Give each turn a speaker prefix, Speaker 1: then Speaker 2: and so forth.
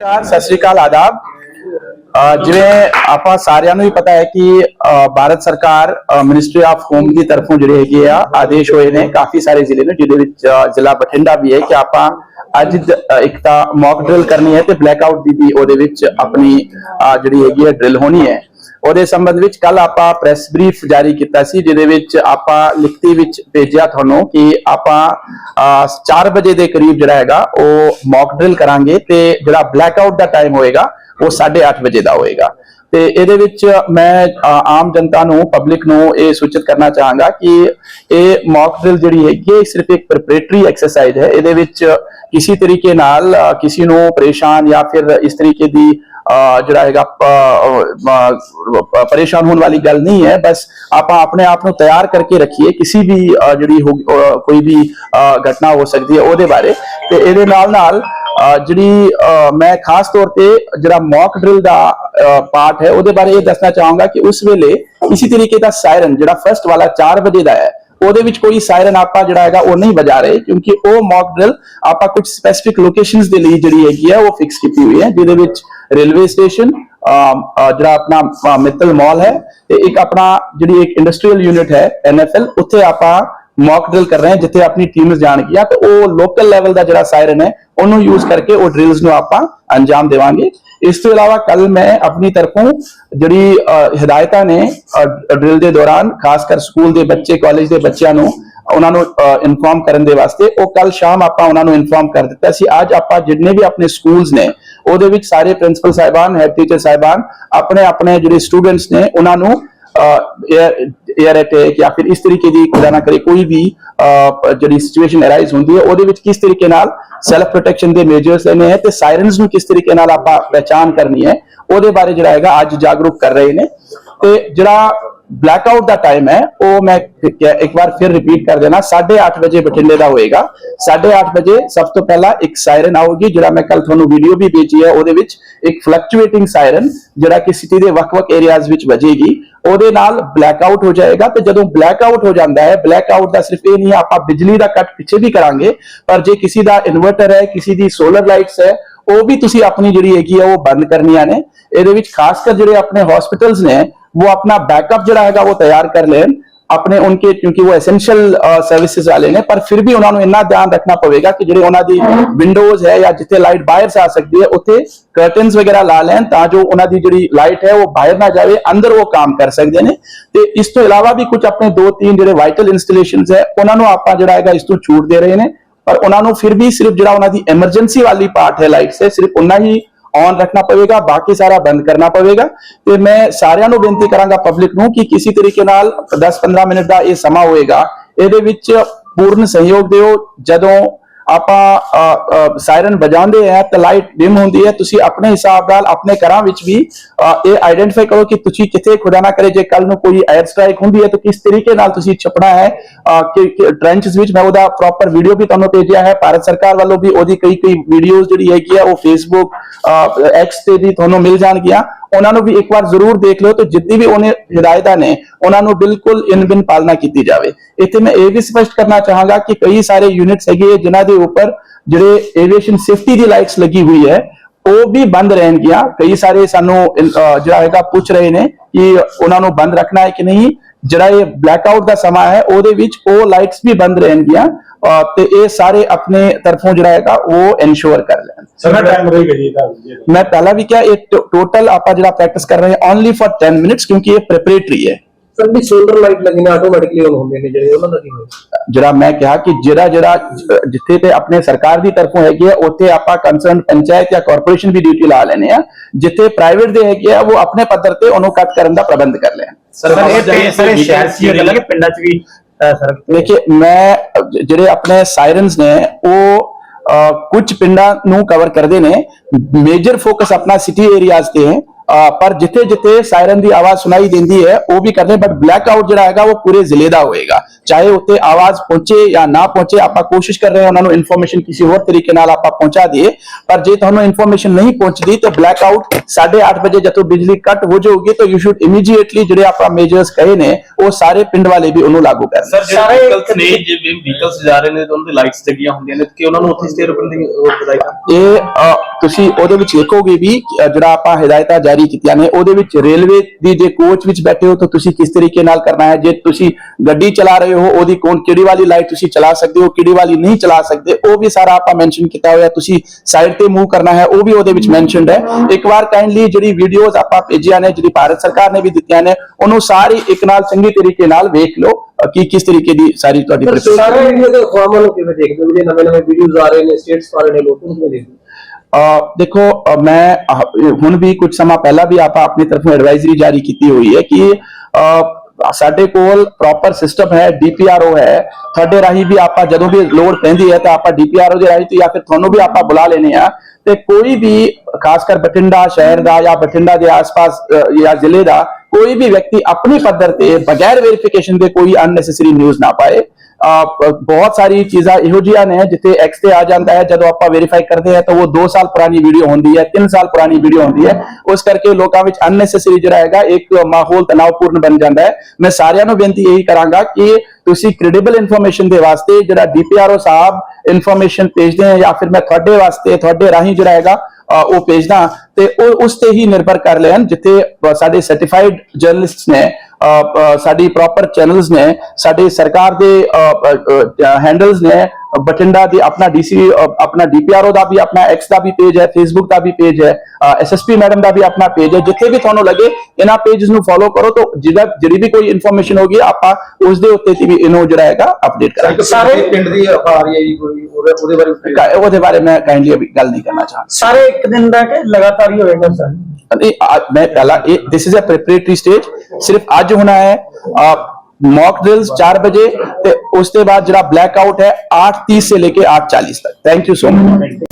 Speaker 1: ਸਤਿ ਸ੍ਰੀ ਅਕਾਲ, ਆਦਾਬ। ਜਿਵੇਂ ਆਪਾਂ ਸਾਰਿਆਂ ਨੂੰ ਹੀ ਪਤਾ ਹੈ ਕਿ ਅਹ ਭਾਰਤ ਸਰਕਾਰ ਮਿਨਿਸਟਰੀ ਆਫ ਹੋਮ ਦੀ ਤਰਫੋਂ ਜਿਹੜੇ ਹੈਗੇ ਆ, ਆਦੇਸ਼ ਹੋਏ ਨੇ ਕਾਫੀ ਸਾਰੇ ਜ਼ਿਲ੍ਹੇ ਨੇ, ਜਿਹਦੇ ਵਿੱਚ ਜ਼ਿਲ੍ਹਾ ਬਠਿੰਡਾ ਵੀ ਹੈ ਕਿ ਆਪਾਂ ਅੱਜ ਇੱਕ ਤਾਂ ਮੌਕ ਡਰਿਲ ਕਰਨੀ ਹੈ ਤੇ ਬਲੈਕ ਆਊਟ ਦੀ ਵੀ ਉਹਦੇ ਵਿੱਚ ਆਪਣੀ ਅਹ ਜਿਹੜੀ ਹੈਗੀ ਹੈ ਡਰਿਲ ਹੋਣੀ ਹੈ। ਉਹਦੇ ਸੰਬੰਧ ਵਿੱਚ ਕੱਲ ਆਪਾਂ ਪ੍ਰੈਸ ਬਰੀਫ ਜਾਰੀ ਕੀਤਾ ਸੀ ਜਿਹਦੇ ਵਿੱਚ ਆਪਾਂ ਲਿਖਤੀ ਵਿੱਚ ਭੇਜਿਆ ਤੁਹਾਨੂੰ ਕਿ ਆਪਾਂ ਅਹ, 4 ਵਜੇ ਦੇ ਕਰੀਬ ਜਿਹੜਾ ਹੈਗਾ ਉਹ ਮੌਕ ਡਰਿਲ ਕਰਾਂਗੇ ਤੇ ਜਿਹੜਾ ਬਲੈਕ ਆਊਟ ਦਾ ਟਾਈਮ ਹੋਏਗਾ ਉਹ 8:30 ਵਜੇ ਦਾ ਹੋਏਗਾ। ਤੇ ਇਹਦੇ ਵਿੱਚ ਮੈਂ ਆਮ ਜਨਤਾ ਨੂੰ ਪਬਲਿਕ ਨੂੰ ਇਹ ਸੂਚਿਤ ਕਰਨਾ ਚਾਹਾਂਗਾ ਕਿ ਇਹ ਮੌਕ ਡਰਿਲ ਜਿਹੜੀ ਹੈਗੀ ਹੈ ਇਹ ਸਿਰਫ ਇੱਕ ਪ੍ਰੈਪਰੇਟਰੀ ਐਕਸਰਸਾਈਜ਼ ਹੈ। ਇਹਦੇ ਵਿੱਚ ਕਿਸੇ ਤਰੀਕੇ ਨਾਲ ਕਿਸੇ ਨੂੰ ਪਰੇਸ਼ਾਨ ਜਾਂ ਫਿਰ ਇਸ ਤਰੀਕੇ ਦੀ ਜਿਹੜਾ ਹੈਗਾ ਪਰੇਸ਼ਾਨ ਹੋਣ ਵਾਲੀ ਗੱਲ ਨਹੀਂ ਹੈ, ਬਸ ਆਪਾਂ ਆਪਣੇ ਆਪ ਨੂੰ ਤਿਆਰ ਕਰਕੇ ਰੱਖੀਏ, ਕਿਸੇ ਵੀ ਜਿਹੜੀ ਹੋ- ਅਹ, ਕੋਈ ਵੀ ਘਟਨਾ ਹੋ ਸਕਦੀ ਹੈ ਉਹਦੇ ਬਾਰੇ। ਤੇ ਇਹਦੇ ਨਾਲ ਨਾਲ ਜਿਹੜੀ ਮੈਂ ਖਾਸ ਤੌਰ ਤੇ ਜਿਹੜਾ ਮੌਕ ਡਰਿਲ ਦਾ ਪਾਰਟ ਹੈ, ਉਹਦੇ ਬਾਰੇ ਇਹ ਦੱਸਣਾ ਚਾਹਾਂਗਾ ਕਿ ਉਸ ਵੇਲੇ ਇਸੇ ਤਰੀਕੇ ਦਾ ਸਾਇਰਨ ਜਿਹੜਾ ਫਰਸਟ ਵਾਲਾ 4 ਵਜੇ ਦਾ ਹੈ, ਉਹਦੇ ਵਿੱਚ ਕੋਈ ਸਾਇਰਨ ਆਪਾਂ ਜਿਹੜਾ ਹੈਗਾ ਉਹ ਨਹੀਂ ਵਜਾ ਰਹੇ, ਕਿਉਂਕਿ ਉਹ ਮੌਕ ਡਰਿਲ ਆਪਾਂ ਕੁਝ ਸਪੈਸਿਫਿਕ ਲੋਕੇਸ਼ਨਸ ਦੇ ਲਈ ਜਿਹੜੀ ਹੈਗੀ ਹੈ, ਉਹ ਫਿਕਸ ਕੀਤੀ ਹੋਈ ਹੈ, ਜਿਹਦੇ ਵਿੱਚ ਰੇਲਵੇ ਸਟੇਸ਼ਨ ਜਿਹੜਾ ਆਪਣਾ ਮਿੱਤਲ ਮਾਲ ਹੈ, ਤੇ ਇੱਕ ਆਪਣਾ ਜਿਹੜੀ ਇੱਕ ਇੰਡਸਟਰੀਅਲ ਯੂਨਿਟ ਹੈ ਐਨਐਫਐਲ ਉੱਥੇ ਆਪਾਂ ਮੌਕ ਡਰਿਲ ਕਰ ਰਹੇ ਹਾਂ, ਜਿੱਥੇ ਆਪਣੀ ਟੀਮਸ ਜਾਣਗੀਆਂ ਤੇ ਉਹ ਲੋਕਲ ਲੈਵਲ ਦਾ ਜਿਹੜਾ ਸਾਇਰਨ ਹੈ, ਉਹਨੂੰ ਯੂਜ਼ ਕਰਕੇ ਉਹ ਡਰਿਲਸ ਨੂੰ ਆਪਾਂ ਅੰਜਾਮ ਦੇਵਾਂਗੇ। ਇਸ ਤੋਂ ਇਲਾਵਾ ਕੱਲ ਮੈਂ ਆਪਣੀ ਤਰਫੋਂ ਜਿਹੜੀ ਹਦਾਇਤਾਂ ਨੇ ਡਰਿਲ ਦੇ ਦੌਰਾਨ ਖਾਸ ਕਰ ਸਕੂਲ ਦੇ ਬੱਚੇ ਕਾਲਜ ਦੇ ਬੱਚਿਆਂ ਨੂੰ ਉਹਨਾਂ ਨੂੰ ਇਨਫੋਰਮ ਕਰਨ ਦੇ ਵਾਸਤੇ, ਉਹ ਕੱਲ ਸ਼ਾਮ ਆਪਾਂ ਉਹਨਾਂ ਨੂੰ ਇਨਫੋਰਮ ਕਰ ਦਿੱਤਾ ਸੀ। ਅੱਜ ਆਪਾਂ ਜਿੰਨੇ ਵੀ ਆਪਣੇ ਸਕੂਲਸ ਨੇ, ਉਹਦੇ ਵਿੱਚ ਸਾਰੇ ਪ੍ਰਿੰਸੀਪਲ ਸਾਹਿਬਾਨ ਹੈਡ ਟੀਚਰ ਸਾਹਿਬਾਨ, ਆਪਣੇ ਆਪਣੇ ਜਿਹੜੇ ਸਟੂਡੈਂਟਸ ਨੇ, ਉਹਨਾਂ ਨੂੰ ਏਅਰ ਅਟੈਕ ਜਾਂ ਫਿਰ ਇਸ ਤਰੀਕੇ ਦੀ ਖੁਦਾ ਨਾ ਕਰੇ, ਕੋਈ ਵੀ ਜਿਹੜੀ ਸਿਚੁਏਸ਼ਨ ਅਰਾਈਜ਼ ਹੁੰਦੀ ਹੈ, ਉਹਦੇ ਵਿੱਚ ਕਿਸ ਤਰੀਕੇ ਨਾਲ ਸੈਲਫ ਪ੍ਰੋਟੈਕਸ਼ਨ ਦੇ ਮੇਜਰਸ ਲੈਣੇ ਹੈ ਤੇ ਸਾਇਰਨਸ ਨੂੰ ਕਿਸ ਤਰੀਕੇ ਨਾਲ ਆਪਾਂ ਪਹਿਚਾਨ ਕਰਨੀ ਹੈ, ਉਹਦੇ ਬਾਰੇ ਜਿਹੜਾ ਹੈਗਾ ਅੱਜ ਜਾਗਰੂਕ ਕਰ ਰਹੇ ਨੇ। ਤੇ ਜਿਹੜਾ ਬਲੈਕਆਊਟ ਦਾ ਟਾਈਮ ਹੈ, ਉਹ ਮੈਂ ਇੱਕ ਵਾਰ ਫਿਰ ਰਿਪੀਟ ਕਰ ਦੇਣਾ 8:30 ਵਜੇ ਬਠਿੰਡੇ ਦਾ ਹੋਏਗਾ। 8:30 ਵਜੇ ਸਭ ਤੋਂ ਪਹਿਲਾਂ ਇੱਕ ਸਾਇਰਨ ਆਊਗੀ, ਜਿਹੜਾ ਮੈਂ ਕੱਲ ਤੁਹਾਨੂੰ ਵੀਡੀਓ ਵੀ ਭੇਜੀ ਹੈ, ਉਹਦੇ ਵਿੱਚ ਇੱਕ ਫਲਕਚੁਏਟਿੰਗ ਸਾਇਰਨ ਜਿਹੜਾ ਕਿ ਸਿਟੀ ਦੇ ਵੱਖ-ਵੱਖ ਏਰੀਆਜ਼ ਵਿੱਚ ਵੱਜੇਗੀ। ਉਹਦੇ ਨਾਲ ਬਲੈਕਆਊਟ ਹੋ ਜਾਏਗਾ ਤੇ ਜਦੋਂ ਬਲੈਕਆਊਟ ਹੋ ਜਾਂਦਾ ਹੈ ਬਲੈਕਆਊਟ ਦਾ ਸਿਰਫ ਇਹ ਨਹੀਂ ਹੈ, ਆਪਾਂ ਬਿਜਲੀ ਦਾ ਕੱਟ ਪਿੱਛੇ ਵੀ ਕਰਾਂਗੇ, ਪਰ ਜੇ ਕਿਸੇ ਦਾ ਇਨਵਰਟਰ ਹੈ, ਕਿਸੇ ਦੀ ਸੋਲਰ ਲਾਈਟਸ ਹੈ, ਉਹ ਵੀ ਤੁਸੀਂ ਆਪਣੀ ਜਿਹੜੀ ਹੈਗੀ ਆ, ਉਹ ਬੰਦ ਕਰਨੀਆਂ ਨੇ। ਇਹਦੇ ਵਿੱਚ ਖਾਸ ਕਰ ਜਿਹੜੇ ਆਪਣੇ ਹਸਪੀਟਲਸ ਨੇ वो अपना बैकअप ਜਿਹੜਾ ਹੈਗਾ ਉਹ ਤਿਆਰ ਕਰ ਲੈਣ ਆਪਣੇ ਉਨਕੇ ਕਿਉਂਕਿ ਉਹ ਐਸੈਂਸ਼ੀਅਲ ਸਰਵਿਸਿਜ਼ ਵਾਲੇ ਨੇ ਪਰ ਫਿਰ ਵੀ ਉਹਨਾਂ ਨੂੰ ਇੰਨਾ ਧਿਆਨ ਰੱਖਣਾ ਪਵੇਗਾ ਕਿ ਜਿਹੜੇ ਉਹਨਾਂ ਦੀ ਵਿੰਡੋਜ਼ ਹੈ ਜਾਂ ਜਿੱਥੇ ਲਾਈਟ ਬਾਹਰ ਸੇ ਆ ਸਕਦੀ ਹੈ ਉੱਥੇ ਕਰਟਨਸ ਵਗੈਰਾ ਲਾ ਲੈਣ ਤਾਂ ਜੋ ਉਹਨਾਂ ਦੀ ਜਿਹੜੀ ਲਾਈਟ ਹੈ ਉਹ ਬਾਹਰ ਨਾ ਜਾਵੇ ਅੰਦਰ ਉਹ ਕੰਮ ਕਰ ਸਕਦੇ ਨੇ ਤੇ ਇਸ ਤੋਂ ਇਲਾਵਾ ਵੀ ਕੁਝ ਆਪਣੇ ਦੋ ਤਿੰਨ ਜਿਹੜੇ ਵਾਈਟਲ ਇੰਸਟਾਲੇਸ਼ਨਸ ਹੈ ਉਹਨਾਂ ਨੂੰ ਆਪਾਂ ਜਿਹੜਾ ਹੈਗਾ ਇਸ ਤੋਂ ਛੂਟ ਦੇ ਰਹੇ ਨੇ ਪਰ ਉਹਨਾਂ ਨੂੰ ਫਿਰ ਵੀ ਸਿਰਫ ਜਿਹੜਾ ਉਹਨਾਂ ਦੀ ਐਮਰਜੈਂਸੀ ਵਾਲੀ ਪਾਰਟ ਹੈ ਲਾਈਟਸ ਹੈ ਸਿਰਫ ਉਹਨਾਂ ਹੀ ਔਨ ਰੱਖਣਾ ਪਵੇਗਾ, ਬਾਕੀ ਸਾਰਾ ਬੰਦ ਕਰਨਾ ਪਵੇਗਾ। ਤੇ ਮੈਂ ਸਾਰਿਆਂ ਨੂੰ ਬੇਨਤੀ ਕਰਾਂਗਾ ਪਬਲਿਕ ਨੂੰ ਕਿ ਕਿਸੇ ਤਰੀਕੇ ਨਾਲ 10-15 ਮਿੰਟ ਦਾ ਇਹ ਸਮਾਂ ਹੋਏਗਾ, ਇਹਦੇ ਵਿੱਚ ਪੂਰਨ ਸਹਿਯੋਗ ਦਿਓ। ਜਦੋਂ ਆਪਾਂ ਸਾਇਰਨ ਵਜਾਉਂਦੇ ਆ ਤਾਂ ਲਾਈਟ ਡਿਮ ਹੁੰਦੀ ਹੈ ਤੁਸੀਂ ਆਪਣੇ ਹਿਸਾਬ ਨਾਲ ਆਪਣੇ ਘਰਾਂ ਵਿੱਚ ਵੀ ਇਹ ਆਈਡੈਂਟੀਫਾਈ ਕਰੋ ਕਿ ਤੁਸੀਂ ਕਿੱਥੇ ਖੁਦਾ ਨਾ ਕਰੇ ਜੇ ਕੱਲ ਨੂੰ ਕੋਈ 에ਅਰ ਸਟ੍ਰਾਈਕ ਹੁੰਦੀ ਹੈ ਤਾਂ ਕਿਸ ਤਰੀਕੇ ਨਾਲ ਤੁਸੀਂ ਛਪਣਾ ਹੈ ਅ, ਕਿ ਟ੍ਰੈਂਚਸ ਵਿੱਚ ਮੈਂ ਉਹਦਾ ਪ੍ਰੋਪਰ ਵੀਡੀਓ ਵੀ ਤੁਹਾਨੂੰ ਭੇਜਿਆ ਹੈ ਭਾਰਤ ਸਰਕਾਰ ਵੱਲੋਂ ਵੀ ਉਹਦੀ ਕਈ ਕਈ ਵੀਡੀਓਜ਼ ਜਿਹੜੀ ਹੈਗੀ ਆ ਉਹ ਫੇਸਬੁੱਕ ਐਕਸ ਤੇ ਵੀ ਤੁਹਾਨੂੰ ਮਿਲ ਜਾਣਗੀਆਂ। ਉਹਨਾਂ ਨੂੰ ਵੀ ਇੱਕ ਵਾਰ ਜ਼ਰੂਰ ਦੇਖ ਲਓ ਤੇ ਜਿੱਦੀ ਵੀ ਉਹਨੇ ਹਦਾਇਤਾਂ ਨੇ, ਉਹਨਾਂ ਨੂੰ ਬਿਲਕੁਲ ਇਨ ਬਿਨ ਪਾਲਣਾ ਕੀਤੀ ਜਾਵੇ। ਇੱਥੇ ਮੈਂ ਇਹ ਵੀ ਸਪਸ਼ਟ ਕਰਨਾ ਚਾਹਾਂਗਾ ਕਿ ਕਈ ਸਾਰੇ ਯੂਨਿਟਸ ਹੈਗੇ ਆ ਜਿਨ੍ਹਾਂ ਦੇ ਉੱਪਰ ਜਿਹੜੇ ਏਵੀਏਸ਼ਨ ਸੇਫਟੀ ਦੀ ਲਾਈਟਸ ਲੱਗੀ ਹੋਈ ਹੈ, ਉਹ ਵੀ ਬੰਦ ਰਹਿਣਗੀਆਂ। ਕਈ ਸਾਰੇ ਸਾਨੂੰ ਜਿਹੜਾ ਹੈਗਾ ਪੁੱਛ ਰਹੇ ਨੇ ਕਿ ਉਹਨਾਂ ਨੂੰ ਬੰਦ ਰੱਖਣਾ ਹੈ ਕਿ ਨਹੀਂ। ਜਿਹੜਾ ਇਹ ਬਲੈਕ ਆਊਟ ਦਾ ਸਮਾਂ ਹੈ, ਉਹਦੇ ਵਿੱਚ ਉਹ ਲਾਈਟਸ ਵੀ ਬੰਦ ਰਹਿਣਗੀਆਂ। ਤੇ ਇਹ ਸਾਰੇ ਆਪਣੇ ਤਰਫੋਂ ਜਿਹੜਾ ਹੈਗਾ ਉਹ ਇਨਸ਼ੋਰ ਕਰ ਲੈਣ।
Speaker 2: ਕਿੰਨਾ ਟਾਈਮ ਰਹੇਗਾ ਜੀ ਇਹਦਾ
Speaker 1: ਮੈਂ ਪਹਿਲਾਂ ਵੀ ਕਿਹਾ ਇਹ ਟੋਟਲ ਆਪਾਂ ਜਿਹੜਾ ਪ੍ਰੈਕਟਿਸ ਕਰ ਰਹੇ ਹਾਂ ਓਨਲੀ ਫॉर 10 ਮਿੰਟਸ ਕਿਉਂਕਿ ਇਹ ਪ੍ਰੈਪਰੇਟਰੀ ਹੈ।
Speaker 3: ਸਰ ਵੀ ਸੋਲਰ ਲਾਈਟ ਲੱਗੀ ਨੇ ਆਟੋਮੈਟਿਕਲੀ ਆਨ ਹੁੰਦੇ ਨੇ ਜਿਹੜੇ ਉਹਨਾਂ ਦਾ ਕੀ ਹੋਏਗਾ
Speaker 1: ਜਿਹੜਾ ਮੈਂ ਕਿਹਾ ਕਿ ਜਿਹੜਾ ਜਿਹੜਾ ਜਿੱਥੇ ਤੇ ਆਪਣੇ ਸਰਕਾਰ ਦੀ ਤਰਫੋਂ ਹੈਗੀ ਹੈ ਉੱਥੇ ਆਪਾਂ ਕੰਸਰਨ ਪੰਚਾਇਤ ਜਾਂ ਕਾਰਪੋਰੇਸ਼ਨ ਵੀ ਡਿਊਟੀ ਲਾ ਲੈਣੇ ਆ ਜਿੱਥੇ ਪ੍ਰਾਈਵੇਟ ਦੇ ਹੈਗੇ ਆ ਉਹ ਆਪਣੇ ਪੱਧਰ ਤੇ ਉਹਨੂੰ ਕੱਟ ਕਰਨ ਦਾ ਪ੍ਰਬੰਧ ਕਰ ਲੈਣ।
Speaker 2: ਸਰ ਇਹ ਸਾਰੇ ਸ਼ਹਿਰ ਸੀ ਗੱਲ ਕਿ ਪਿੰਡਾਂ 'ਚ ਵੀ ਅਹ, ਸਰ।
Speaker 1: ਦੇਖਿਏ ਮੈਂ ਜ- ਜਿਹੜੇ ਆਪਣੇ ਸਾਇਰਨਸ ਨੇ ਉਹ ਅ, ਕੁਝ ਪਿੰਡਾਂ ਨੂੰ ਕਵਰ ਕਰਦੇ ਨੇ। ਮੇਜਰ ਫੋਕਸ ਆਪਣਾ ਸਿਟੀ ਏਰੀਆਜ਼ ਤੇ ਹੈ। ਪਰ ਜਿੱਥੇ ਜਿੱਥੇ ਸਾਇਰਨ ਦੀ ਆਵਾਜ਼ ਸੁਣਾਈ ਦਿੰਦੀ ਹੈ ਉਹ ਵੀ ਕਰਦੇ ਬਟ ਬਲੈਕ ਆਊਟ ਜਿਹੜਾ ਹੈਗਾ ਉਹ ਪੂਰੇ ਜ਼ਿਲ੍ਹੇ ਦਾ ਹੋਏਗਾ। ਚਾਹੇ ਉੱਥੇ ਆਵਾਜ਼ ਪਹੁੰਚੇ ਜਾਂ ਨਾ ਪਹੁੰਚੇ ਆਪਾਂ ਕੋਸ਼ਿਸ਼ ਕਰ ਰਹੇ ਹਾਂ ਉਹਨਾਂ ਨੂੰ ਇਨਫੋਰਮੇਸ਼ਨ ਕਿਸੇ ਹੋਰ ਤਰੀਕੇ ਨਾਲ ਆਪਾਂ ਪਹੁੰਚਾ ਦਈਏ। ਪਰ ਜੇ ਤੁਹਾਨੂੰ ਇਨਫੋਰਮੇਸ਼ਨ ਨਹੀਂ ਪਹੁੰਚਦੀ ਤਾਂ ਬਲੈਕ ਆਊਟ 8:30 ਵਜੇ ਜਦੋਂ ਬਿਜਲੀ ਕੱਟ ਹੋ ਜਾਊਗੀ ਤਾਂ ਯੂ ਸ਼ੁਡ ਇਮੀਡੀਏਟਲੀ ਜਿਹੜੇ ਆਪਾਂ ਮੇਜਰਸ ਕਹੇ ਨੇ ਉਹ ਸਾਰੇ ਪਿੰਡ ਵਾਲੇ ਵੀ ਉਹਨੂੰ ਲਾਗੂ ਕਰਨ।
Speaker 2: ਸਰ
Speaker 3: ਸਾਰੇ
Speaker 2: ਜਿਹੜੇ ਵਹੀਕਲਸ ਨੇ ਜਿਵੇਂ ਵਹੀਕਲਸ ਜਾ ਰਹੇ ਨੇ ਤਾਂ ਉਹਨਾਂ ਦੇ ਲਾਈਟਸ ਜਗੀਆਂ ਹੁੰਦੀਆਂ ਨੇ ਕਿ ਉਹਨਾਂ ਨੂੰ ਉੱਥੇ ਸਟੇ ਰੁਕਣ ਦੀ
Speaker 1: ਇਹ ਤੁਸੀਂ ਉਹਦੇ ਵਿੱਚ ਦੇਖੋਗੇ ਵੀ ਜਿਹੜਾ ਆਪਾਂ ਹਦਾਇਤਾਂ ਜਾਰੀ ਕੀਤੀਆਂ ਨੇ ਉਹਦੇ ਵਿੱਚ ਰੇਲਵੇ ਦੀ ਜੇ ਕੋਚ ਵਿੱਚ ਬੈਠੇ ਹੋ ਤਾਂ ਤੁਸੀਂ ਕਿਸ ਤਰੀਕੇ ਨਾਲ ਕਰਨਾ ਹੈ? ਜੇ ਤੁਸੀਂ ਗੱਡੀ ਚਲਾ ਰਹੇ ਹੋ ਉਹਦੀ ਕੌਣ ਕਿਹੜੀ ਵਾਲੀ ਲਾਈਟ ਤੁਸੀਂ ਚਲਾ ਸਕਦੇ ਹੋ ਕਿਹੜੀ ਵਾਲੀ ਨਹੀਂ ਚਲਾ ਸਕਦੇ ਉਹ ਵੀ ਸਾਰਾ ਆਪਾਂ ਮੈਂਸ਼ਨ ਕੀਤਾ ਹੋਇਆ ਤੁਸੀਂ ਸਾਈਡ ਤੇ ਮੂਵ ਕਰਨਾ ਹੈ ਉਹ ਵੀ ਉਹਦੇ ਵਿੱਚ ਮੈਂਸ਼ਨਡ ਹੈ। ਇੱਕ ਵਾਰ ਕਾਈਂਡਲੀ ਜਿਹੜੀ ਵੀਡੀਓਜ਼ ਆਪਾਂ ਭੇਜੀਆਂ ਨੇ ਜਿਹੜੀ ਭਾਰਤ ਸਰਕਾਰ ਨੇ ਵੀ ਦਿੱਤੀਆਂ ਨੇ ਉਹਨੂੰ ਸਾਰੀ ਇੱਕ ਨਾਲ ਚੰਗੀ ਤਰੀਕੇ ਨਾਲ ਵੇਖ ਲਓ ਕਿ ਕਿਸ ਤਰੀਕੇ ਦੀ ਸਾਰੀ ਤੁਹਾਡੀ
Speaker 3: ਸਾਰੇ ਇੰਡੀਆ ਦੇ ਅਖਵਾਮਾਂ ਨੂੰ ਕਿਵੇਂ ਦੇਖਦੇ ਹੋ? ਜਿਹੜੇ ਨਵੇਂ ਨਵੇਂ ਵੀਡੀਓਜ਼ ਆ ਰਹੇ ਨੇ ਸਟੇਟਸ ਰਹੇ ਨੇ ਲੋਕ ਨੂੰ ਕਿਵੇਂ ਦੇਖਦੇ
Speaker 1: ਦੇਖੋ ਅ, ਮੈਂ ਹੁਣ ਵੀ ਕੁਝ ਸਮਾਂ ਪਹਿਲਾਂ ਵੀ ਆਪਾਂ ਆਪਣੀ ਤਰਫੋਂ ਐਡਵਾਈਜ਼ਰੀ ਜਾਰੀ ਕੀਤੀ ਹੋਈ ਹੈ ਕਿ ਸਾਡੇ ਕੋਲ ਪ੍ਰੋਪਰ ਸਿਸਟਮ ਹੈ ਡੀਪੀਆਰਓ ਹੈ। ਤੁਹਾਡੇ ਰਾਹੀਂ ਵੀ ਆਪਾਂ ਜਦੋਂ ਵੀ ਲੋੜ ਪੈਂਦੀ ਹੈ ਤਾਂ ਆਪਾਂ ਡੀਪੀਆਰਓ ਦੇ ਰਾਹੀਂ ਤੇ ਜਾਂ ਫਿਰ ਤੁਹਾਨੂੰ ਵੀ ਆਪਾਂ ਬੁਲਾ ਲੈਨੇ ਆ ਤੇ ਕੋਈ ਵੀ ਖਾਸ ਕਰ ਬਠਿੰਡਾ ਸ਼ਹਿਰ ਦਾ ਜਾਂ ਬਠਿੰਡਾ ਦੇ ਆਸ-ਪਾਸ ਜਾਂ ਜ਼ਿਲ੍ਹੇ ਦਾ ਕੋਈ ਵੀ ਵਿਅਕਤੀ ਆਪਣੀ ਪੱਧਰ ਤੇ ਬਗੈਰ ਵੈਰੀਫਿਕੇਸ਼ਨ ਦੇ ਕੋਈ ਅਨਨੈਸੈਸਰੀ ਨਿਊਜ਼ ਨਾ ਪਾਏ। ਬਹੁਤ ਸਾਰੀ ਚੀਜ਼ਾਂ ਇਹੋ ਜਿਹੀਆਂ ਨੇ ਜਿੱਥੇ ਐਕਸ ਤੇ ਆ ਜਾਂਦਾ ਹੈ, ਜਦੋਂ ਆਪਾਂ ਵੈਰੀਫਾਈ ਕਰਦੇ ਹਾਂ ਤਾਂ ਉਹ 2 ਸਾਲ ਪੁਰਾਣੀ ਵੀਡੀਓ ਹੁੰਦੀ ਹੈ 3 ਸਾਲ ਪੁਰਾਣੀ ਵੀਡੀਓ ਹੁੰਦੀ ਹੈ। ਉਸ ਕਰਕੇ ਲੋਕਾਂ ਵਿੱਚ ਅਨਨੈਸੈਸਰੀ ਜਿਹੜਾ ਹੈਗਾ, ਇੱਕ ਮਾਹੌਲ ਤਣਾਅਪੂਰਨ ਬਣ ਜਾਂਦਾ ਹੈ। ਮੈਂ ਸਾਰਿਆਂ ਨੂੰ ਬੇਨਤੀ ਇਹੀ ਕਰਾਂਗਾ ਕਿ ਤੁਸੀਂ ਕ੍ਰੈਡੀਬਲ ਇਨਫੋਰਮੇਸ਼ਨ ਦੇ ਵਾਸਤੇ ਜਿਹੜਾ ਡੀਪੀਆਰਓ ਸਾਹਿਬ ਇਨਫੋਰਮੇਸ਼ਨ ਭੇਜਦੇ ਹੈ ਜਾਂ ਫਿਰ ਮੈਂ ਤੁਹਾਡੇ ਵਾਸਤੇ, ਤੁਹਾਡੇ ਰਾਹੀਂ ਜਿਹੜਾ ਹੈਗਾ ਉਹ ਭੇਜਦਾ। ਤੇ ਉਹ ਉਸ ਤੇ ਹੀ ਨਿਰਭਰ ਕਰ ਲੈਣ, ਜਿੱਥੇ ਸਾਡੇ ਸਰਟੀਫਾਈਡ ਜਰਨਲਿਸਟਸ ਨੇ ਸਾਡੀ ਪ੍ਰੋਪਰ ਚੈਨਲਸ ਨੇ ਸਾਡੇ ਸਰਕਾਰ ਦੇ ਹੈਂਡਲਸ ਨੇ ਬਠਿੰਡਾ ਦੀ ਆਪਣਾ ਡੀਸੀ ਆਪਣਾ ਡੀਪੀਆਰਓ ਦਾ ਵੀ ਆਪਣਾ ਐਕਸ ਦਾ ਵੀ ਪੇਜ ਹੈ ਫੇਸਬੁੱਕ ਦਾ ਵੀ ਪੇਜ ਹੈ ਐਸਐਸਪੀ ਮੈਡਮ ਦਾ ਵੀ ਆਪਣਾ ਪੇਜ ਹੈ ਜਿੱਥੇ ਵੀ ਤੁਹਾਨੂੰ ਲੱਗੇ ਇਹਨਾਂ ਪੇਜਸ ਨੂੰ ਫੋਲੋ ਕਰੋ ਤਾਂ ਜਿਹਦਾ ਜਿਹੜੀ ਵੀ ਕੋਈ ਇਨਫੋਰਮੇਸ਼ਨ ਹੋਗੀ ਆਪਾਂ ਉਸ ਦੇ ਉੱਤੇ ਤੇ ਵੀ ਇਹਨੂੰ ਜਿਹੜਾ ਹੈਗਾ ਅਪਡੇਟ ਕਰਾਂਗੇ
Speaker 3: ਸਾਰੇ ਪਿੰਡ ਦੀ ਆ ਰਹੀ ਹੈ ਜੀ ਕੋਈ ਉਹਦੇ ਉਹਦੇ ਬਾਰੇ
Speaker 1: ਉਹਦੇ ਬਾਰੇ ਮੈਂ ਕਾਈਂਡਲੀ ਅਭੀ ਗੱਲ ਨਹੀਂ ਕਰਨਾ ਚਾਹੁੰਦਾ
Speaker 3: ਸਾਰੇ ਇੱਕ ਦਿਨ ਦਾ ਕਿ ਲਗਾਤਾਰ ਹੀ ਹੋਏਗਾ ਸਰ
Speaker 1: ਨਹੀਂ ਮੈਂ ਪਹਿਲਾ ਇਹ this is a preparatory stage ਸਿਰਫ ਅੱਜ ਹੋਣਾ ਹੈ मॉक ड्रिल्स चार बजे ते उसके बाद जरा ब्लैकआउट है आठ तीस से लेके आठ चालीस तक थैंक यू सो मच